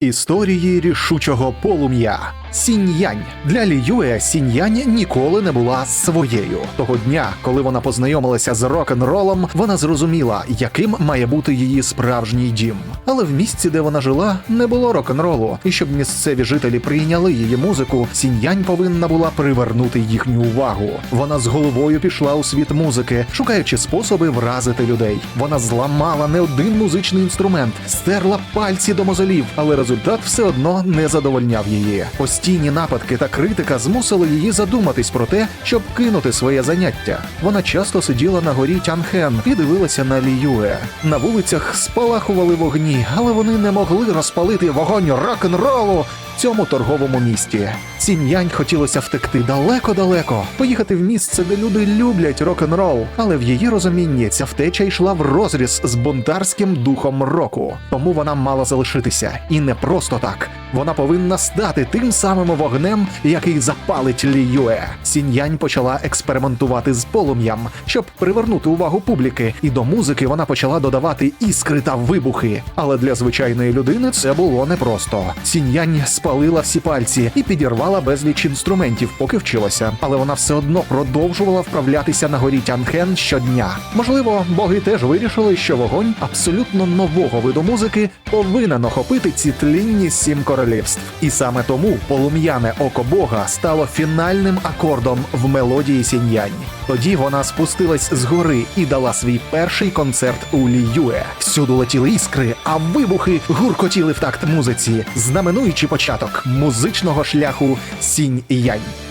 Історії рішучого полум'я. Сіньянь для Ліюе Сіньянь ніколи не була своєю. Того дня, коли вона познайомилася з рок-н-ролом, вона зрозуміла, яким має бути її справжній дім. Але в місці, де вона жила, не було рок-н-ролу, і щоб місцеві жителі прийняли її музику, Сіньянь повинна була привернути їхню увагу. Вона з головою пішла у світ музики, шукаючи способи вразити людей. Вона зламала не один музичний інструмент, стерла пальці до мозолів, але результат все одно не задовольняв її. Постійні нападки та критика змусили її задуматись про те, щоб кинути своє заняття. Вона часто сиділа на горі Тянхен і дивилася на Ліюе. На вулицях спалахували вогні, але вони не могли розпалити вогонь рок-н-ролу в цьому торговому місті. Сіньянь хотілося втекти далеко-далеко, поїхати в місце, де люди люблять рок-н-рол, але в її розумінні ця втеча йшла в розріз з бунтарським духом року. Тому вона мала залишитися, і не просто так. Вона повинна стати тим самим вогнем, який запалить Ліюе. Сіньянь почала експериментувати з полум'ям, щоб привернути увагу публіки, і до музики вона почала додавати іскри та вибухи. Але для звичайної людини це було непросто. Сіньянь спалила всі пальці і підірвала безліч інструментів, поки вчилася. Але вона все одно продовжувала вправлятися на горі Тянхен щодня. Можливо, боги теж вирішили, що вогонь абсолютно нового виду музики повинен охопити ці тлінні сім королівств. І саме тому полум'яне око Бога стало фінальним акордом в мелодії Сіньянь. Тоді вона спустилась з гори і дала свій перший концерт у Ліюе. Всюду летіли іскри, а вибухи гуркотіли в такт музиці, знаменуючи початок музичного шляху Сінь-Янь.